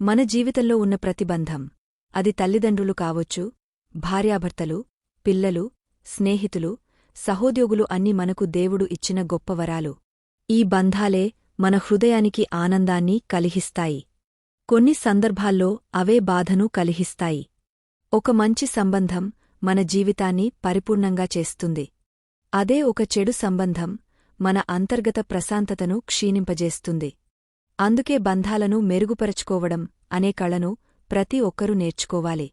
మన జీవితంలో ఉన్న ప్రతిబంధం. అది తల్లిదండ్రులు కావచ్చు భార్యాభర్తలు పిల్లలు స్నేహితులు సహోద్యోగులు అన్నీ మనకు దేవుడు ఇచ్చిన గొప్పవరాలు ఈ బంధాలే మన హృదయానికి ఆనందాన్ని కలిగిస్తాయి కొన్ని సందర్భాల్లో అవే బాధను కలిగిస్తాయి ఒక మంచి సంబంధం మన జీవితాన్ని పరిపూర్ణంగా చేస్తుంది. అదే ఒక చెడు సంబంధం మన అంతర్గత ప్రశాంతతను క్షీణింపజేస్తుంది. అందుకే బంధాలను మెరుగుపరచుకోవడం అనే కళను ప్రతి ఒక్కరూ నేర్చుకోవాలి.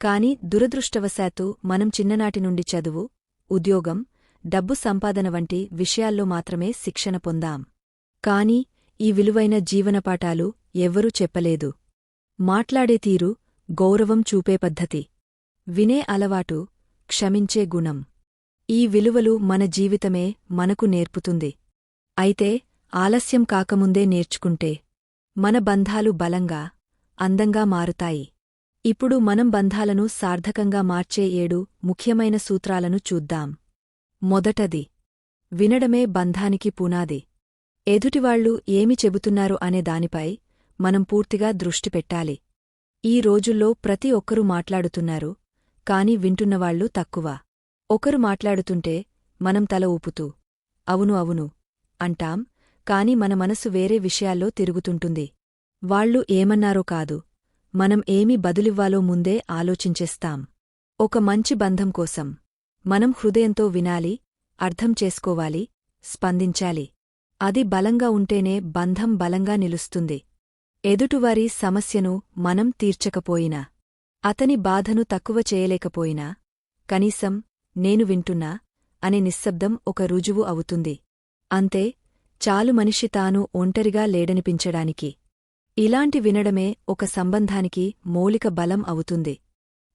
కాని దురదృష్టవశాత్తు మనం చిన్ననాటి నుండి చదువు ఉద్యోగం డబ్బు సంపాదన వంటి విషయాల్లో మాత్రమే శిక్షణ పొందాం. కాని ఈ విలువైన జీవనపాఠాలు ఎవ్వరూ చెప్పలేదు. మాట్లాడే తీరు గౌరవం చూపే పద్ధతి. వినే అలవాటు క్షమించే గుణం. ఈ విలువలు మన జీవితమే మనకు నేర్పుతుంది. అయితే ఆలస్యం కాకముందే నేర్చుకుంటే మన బంధాలు బలంగా అందంగా మారుతాయి. ఇప్పుడు మనం బంధాలను సార్థకంగా మార్చే ఏడు ముఖ్యమైన సూత్రాలను చూద్దాం. మొదటది వినడమే బంధానికి పునాది. ఎదుటివాళ్ళు ఏమి చెబుతున్నారు అనే దానిపై మనం పూర్తిగా దృష్టి పెట్టాలి. ఈ రోజుల్లో ప్రతి ఒక్కరూ మాట్లాడుతున్నారు కాని వింటున్నవాళ్ళు తక్కువ. ఒకరు మాట్లాడుతుంటే మనం తల ఊపుతూ అవును అవును అంటాం కాని మన మనసు వేరే విషయాల్లో తిరుగుతుంటుంది. వాళ్ళు ఏమన్నారో కాదు. మనం ఏమి బదులివ్వాలో ముందే ఆలోచించేస్తాం. ఒక మంచి బంధం కోసం. మనం హృదయంతో వినాలి అర్థం చేసుకోవాలి స్పందించాలి. అది బలంగా ఉంటేనే బంధం బలంగా నిలుస్తుంది. ఎదుటివారి సమస్యను మనం తీర్చకపోయినా అతని బాధను తక్కువ చేయలేకపోయినా కనీసం నేను వింటున్నా అనే నిశ్శబ్దం ఒక రుజువు అవుతుంది. అంతే చాలు మనిషి తాను ఒంటరిగా లేడనిపించడానికి. ఇలాంటి వినడమే ఒక సంబంధానికి మౌలిక బలం అవుతుంది.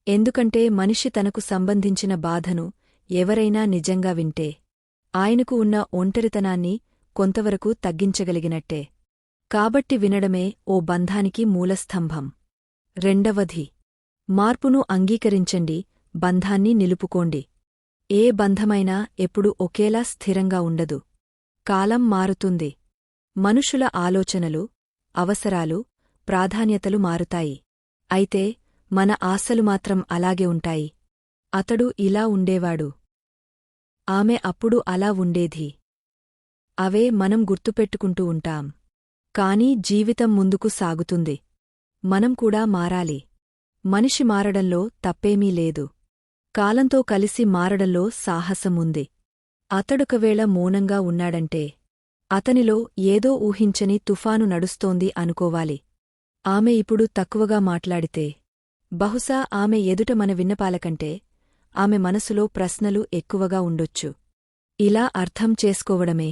ఎందుకంటే మనిషి తనకు సంబంధించిన బాధను ఎవరైనా నిజంగా వింటే ఆయనకు ఉన్న ఒంటరితనాన్ని కొంతవరకు తగ్గించగలిగినట్టే. కాబట్టి వినడమే ఓ బంధానికి మూలస్తంభం. రెండవది మార్పును అంగీకరించండి బంధాన్ని నిలుపుకోండి. ఏ బంధమైనా ఎప్పుడు ఒకేలా స్థిరంగా ఉండదు. కాలం మారుతుంది. మనుషుల ఆలోచనలు అవసరాలు ప్రాధాన్యతలు మారుతాయి. అయితే మన ఆశలు మాత్రం అలాగే ఉంటాయి. అతడు ఇలా ఉండేవాడు. ఆమె అప్పుడు అలా ఉండేది. అవే మనం గుర్తుపెట్టుకుంటూ ఉంటాం. కాని జీవితం ముందుకు సాగుతుంది. మనం కూడా మారాలి. మనిషి మారడంలో తప్పేమీ లేదు. కాలంతో కలిసి మారడంలో సాహసముంది. అతడొకవేళ మౌనంగా ఉన్నాడంటే అతనిలో ఏదో ఊహించని తుఫాను నడుస్తోంది అనుకోవాలి. ఆమె ఇప్పుడు తక్కువగా మాట్లాడితే బహుశా ఆమె ఎదుట మన విన్నపాలకంటే ఆమె మనసులో ప్రశ్నలు ఎక్కువగా ఉండొచ్చు. ఇలా అర్థం చేసుకోవడమే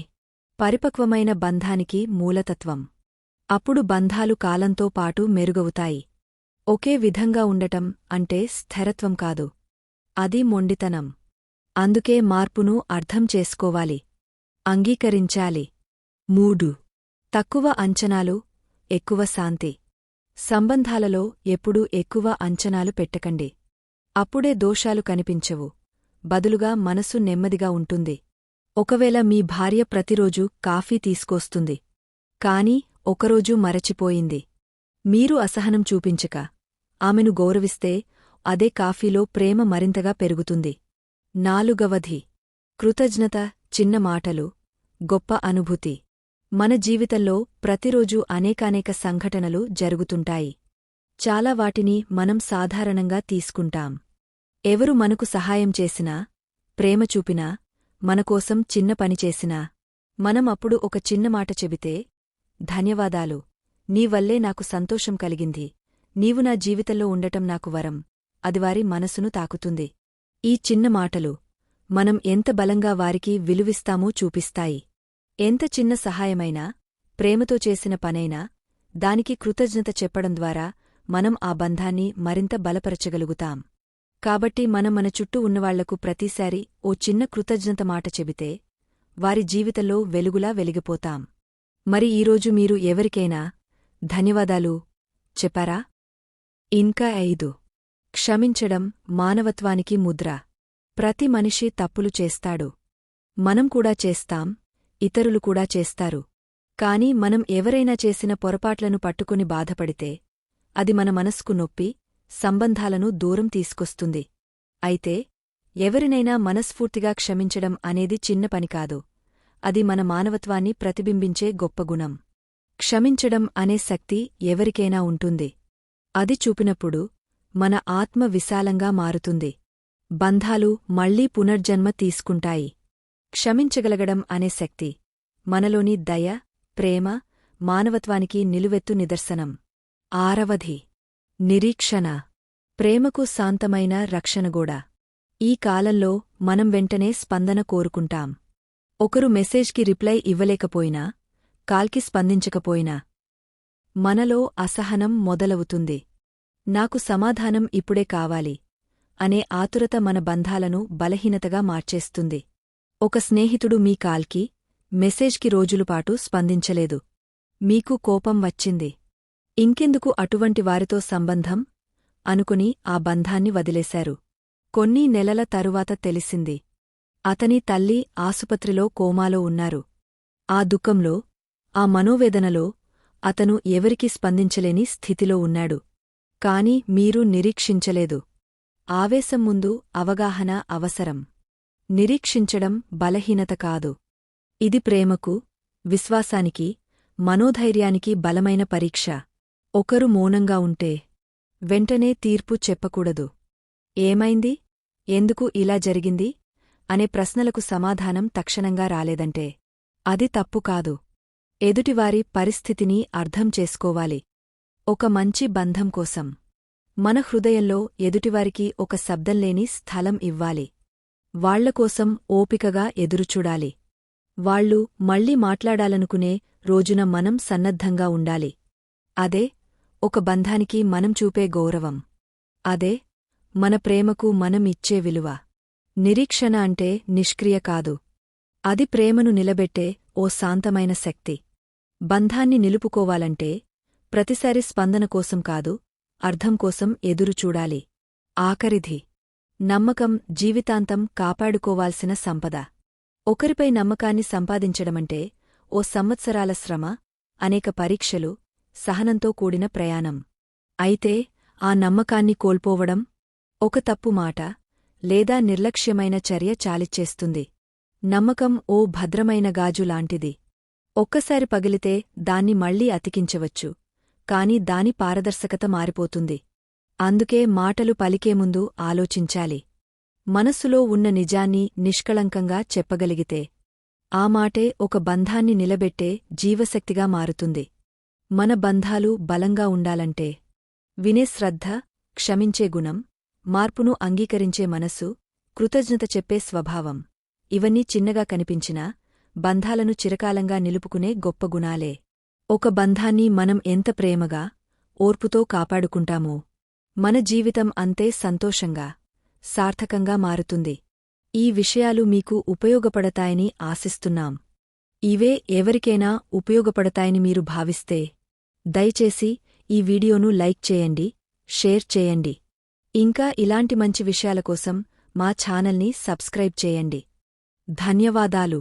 పరిపక్వమైన బంధానికి మూలతత్వం. అప్పుడు బంధాలు కాలంతో పాటు మెరుగవుతాయి. ఒకే విధంగా ఉండటం అంటే స్థిరత్వం కాదు. అది మొండితనం. అందుకే మార్పును అర్థం చేసుకోవాలి. అంగీకరించాలి. మూడు. తక్కువ అంచనాలు ఎక్కువ శాంతి. సంబంధాలలో ఎప్పుడూ ఎక్కువ అంచనాలు పెట్టకండి. అప్పుడే దోషాలు కనిపించవు. బదులుగా మనసు నెమ్మదిగా ఉంటుంది. ఒకవేళ మీ భార్య ప్రతిరోజూ కాఫీ తీసుకొస్తుంది. కాని ఒకరోజు మరచిపోయింది. మీరు అసహనం చూపించక. ఆమెను గౌరవిస్తే అదే కాఫీలో ప్రేమ మరింతగా పెరుగుతుంది. నాలుగవధి కృతజ్ఞత చిన్న మాటలు గొప్ప అనుభూతి. మన జీవితంలో ప్రతిరోజూ అనేకానేక సంఘటనలు జరుగుతుంటాయి. చాలా వాటిని మనం సాధారణంగా తీసుకుంటాం. ఎవరు మనకు సహాయం చేసినా ప్రేమ చూపినా మనకోసం చిన్న పని చేసినా మనం అప్పుడు ఒక చిన్న మాట చెబితే ధన్యవాదాలు. నీవల్లే నాకు సంతోషం కలిగింది. నీవు నా జీవితంలో ఉండటం నాకు వరం. అది వారి మనసును తాకుతుంది. ఈ చిన్న మాటలు మనం ఎంత బలంగా వారికి విలువిస్తామో చూపిస్తాయి. ఎంత చిన్న సహాయమైనా ప్రేమతో చేసిన పనైనా దానికి కృతజ్ఞత చెప్పడం ద్వారా మనం ఆ బంధాన్ని మరింత బలపరచగలుగుతాం. కాబట్టి మనం మన చుట్టూ ఉన్నవాళ్ళకు ప్రతిసారి ఓ చిన్న కృతజ్ఞత మాట చెబితే వారి జీవితంలో వెలుగులా వెలిగిపోతాం. మరి ఈరోజు మీరు ఎవరికైనా ధన్యవాదాలు చెప్పారా? ఇంకా ఐదు. క్షమించడం మానవత్వానికి ముద్ర. ప్రతి మనిషి తప్పులు చేస్తాడు. మనం కూడా చేస్తాం ఇతరులు కూడా చేస్తారు. కాని మనం ఎవరైనా చేసిన పొరపాట్లను పట్టుకుని బాధపడితే అది మన మనస్కు నొప్పి సంబంధాలను దూరం తీసుకొస్తుంది. అయితే ఎవరినైనా మనస్ఫూర్తిగా క్షమించడం అనేది చిన్న పని కాదు. అది మన మానవత్వాన్ని ప్రతిబింబించే గొప్ప గుణం. క్షమించడం అనే శక్తి ఎవరికైనా ఉంటుంది. అది చూపినప్పుడు మన ఆత్మ విశాలంగా మారుతుంది. బంధాలు మళ్ళీ పునర్జన్మ తీసుకుంటాయి. క్షమించగలగడం అనే శక్తి మనలోని దయ ప్రేమ మానవత్వానికి నిలువెత్తు నిదర్శనం. ఆరవధి నిరీక్షణ. ప్రేమకు శాంతమైన రక్షణగూడ ఈ కాలంలో మనం వెంటనే స్పందన కోరుకుంటాం. ఒకరు మెసేజ్కి రిప్లై ఇవ్వలేకపోయినా కాల్కి స్పందించకపోయినా మనలో అసహనం మొదలవుతుంది. నాకు సమాధానం ఇప్పుడే కావాలి అనే ఆతురత మన బంధాలను బలహీనతగా మార్చేస్తుంది. ఒక స్నేహితుడు మీ కాల్కి మెసేజ్కి రోజులుపాటు స్పందించలేదు. మీకు కోపం వచ్చింది. ఇంకెందుకు అటువంటి వారితో సంబంధం? అనుకుని ఆ బంధాన్ని వదిలేశారు. కొన్ని నెలల తరువాత తెలిసింది. అతని తల్లి ఆసుపత్రిలో కోమాలో ఉన్నారు. ఆ దుఃఖంలో ఆ మనోవేదనలో అతను ఎవరికీ స్పందించలేని స్థితిలో ఉన్నాడు. కాని మీరు నిరీక్షించలేదు. ఆవేశం ముందు అవగాహన అవసరం. నిరీక్షించడం బలహీనత కాదు. ఇది ప్రేమకు విశ్వాసానికి మనోధైర్యానికి బలమైన పరీక్ష. ఒకరు మౌనంగా ఉంటే వెంటనే తీర్పు చెప్పకూడదు. ఏమైంది? ఎందుకు ఇలా జరిగింది? అనే ప్రశ్నలకు సమాధానం తక్షణంగా రాలేదంటే. అది తప్పు కాదు. ఎదుటివారి పరిస్థితిని అర్థం చేసుకోవాలి. ఒక మంచి బంధం కోసం. మన హృదయంలో ఎదుటివారికి ఒక శబ్దంలేని స్థలం ఇవ్వాలి. వాళ్ళకోసం ఓపికగా ఎదురుచూడాలి. వాళ్ళు మళ్ళీ మాట్లాడాలనుకునే రోజున మనం సన్నద్ధంగా ఉండాలి. అదే ఒక బంధానికి మనం చూపే గౌరవం. అదే మన ప్రేమకు మనం ఇచ్చే విలువ. నిరీక్షణ అంటే నిష్క్రియ కాదు. అది ప్రేమను నిలబెట్టే ఓ శాంతమైన శక్తి. బంధాన్ని నిలుపుకోవాలంటే ప్రతిసారి స్పందన కోసం కాదు అర్థం కోసం ఎదురుచూడాలి ఆఖరిధి నమ్మకం జీవితాంతం కాపాడుకోవాల్సిన సంపద. ఒకరిపై నమ్మకాన్ని సంపాదించడమంటే ఓ సంవత్సరాల శ్రమ అనేక పరీక్షలు సహనంతో కూడిన ప్రయాణం. అయితే ఆ నమ్మకాన్ని కోల్పోవడం ఒక తప్పు మాట లేదా నిర్లక్ష్యమైన చర్య చాలిచ్చేస్తుంది. నమ్మకం ఓ భద్రమైన గాజు లాంటిది. ఒక్కసారి పగిలితే దాన్ని మళ్ళీ అతికించవచ్చు. కాని దాని పారదర్శకత మారిపోతుంది. అందుకే మాటలు పలికే ముందు ఆలోచించాలి. మనస్సులో ఉన్న నిజాన్ని నిష్కళంకంగా చెప్పగలిగితే ఆ మాటే ఒక బంధాన్ని నిలబెట్టే జీవశక్తిగా మారుతుంది. మన బంధాలు బలంగా ఉండాలంటే వినే శ్రద్ధ క్షమించే గుణం మార్పును అంగీకరించే మనస్సు కృతజ్ఞత చెప్పే స్వభావం ఇవన్నీ చిన్నగా కనిపించినా బంధాలను చిరకాలంగా నిలుపుకునే గొప్ప గుణాలే. ఒక బంధాన్ని మనం ఎంత ప్రేమగా ఓర్పుతో కాపాడుకుంటామో మన జీవితం అంతే సంతోషంగా సార్థకంగా మారుతుంది. ఈ విషయాలు మీకు ఉపయోగపడతాయని ఆశిస్తున్నాం. ఇవే ఎవరికైనా ఉపయోగపడతాయని మీరు భావిస్తే దయచేసి ఈ వీడియోను లైక్ చేయండి షేర్ చేయండి. ఇంకా ఇలాంటి మంచి విషయాల కోసం మా ఛానల్ని సబ్స్క్రైబ్ చేయండి. ధన్యవాదాలు.